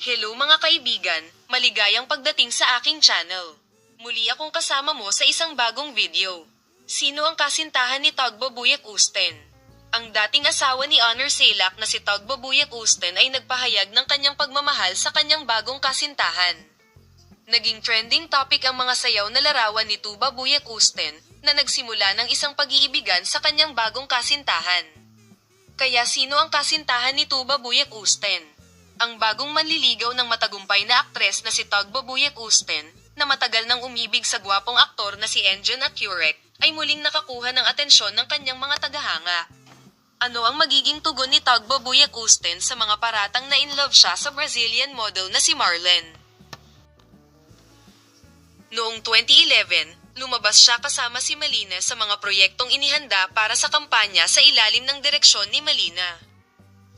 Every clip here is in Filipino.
Hello mga kaibigan, maligayang pagdating sa aking channel. Muli akong kasama mo sa isang bagong video. Sino ang kasintahan ni Tugbo Buyak Usten? Ang dating asawa ni Honor Selak na si Tugbo Buyak Usten ay nagpahayag ng kanyang pagmamahal sa kanyang bagong kasintahan. Naging trending topic ang mga sayaw na larawan ni Tuba Buyak Usten na nagsimula ng isang pag-iibigan sa kanyang bagong kasintahan. Kaya sino ang kasintahan ni Tuba Buyak Usten? Ang bagong manliligaw ng matagumpay na aktres na si Tugbo Buyak Usten, na matagal nang umibig sa gwapong aktor na si Enjon at Curek, ay muling nakakuha ng atensyon ng kanyang mga tagahanga. Ano ang magiging tugon ni Tugbo Buyak Usten sa mga paratang na in love siya sa Brazilian model na si Marlen? Noong 2011, lumabas siya kasama si Malina sa mga proyektong inihanda para sa kampanya sa ilalim ng direksyon ni Malina.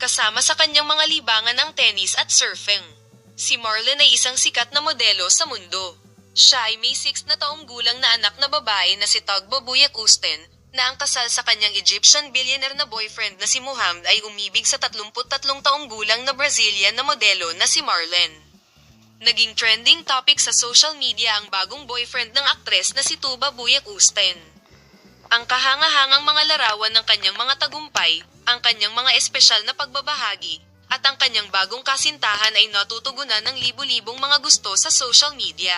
Kasama sa kanyang mga libangan ang tennis at surfing. Si Marlon ay isang sikat na modelo sa mundo. Siya ay may 6 na taong gulang na anak na babae na si Tugbo Buyak Usten, na ang kasal sa kanyang Egyptian billionaire na boyfriend na si Muhammad ay umibig sa 33 taong gulang na Brazilian na modelo na si Marlen. Naging trending topic sa social media ang bagong boyfriend ng aktres na si Tuba Buyak Usten. Ang kahangahangang mga larawan ng kanyang mga tagumpay, ang kanyang mga espesyal na pagbabahagi, at ang kanyang bagong kasintahan ay natutugunan ng libu-libong mga gusto sa social media.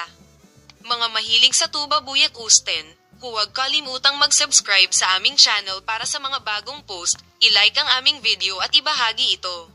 Mga mahilig sa Tuba Buyak Usten, huwag kalimutang mag-subscribe sa aming channel para sa mga bagong post, ilike ang aming video at ibahagi ito.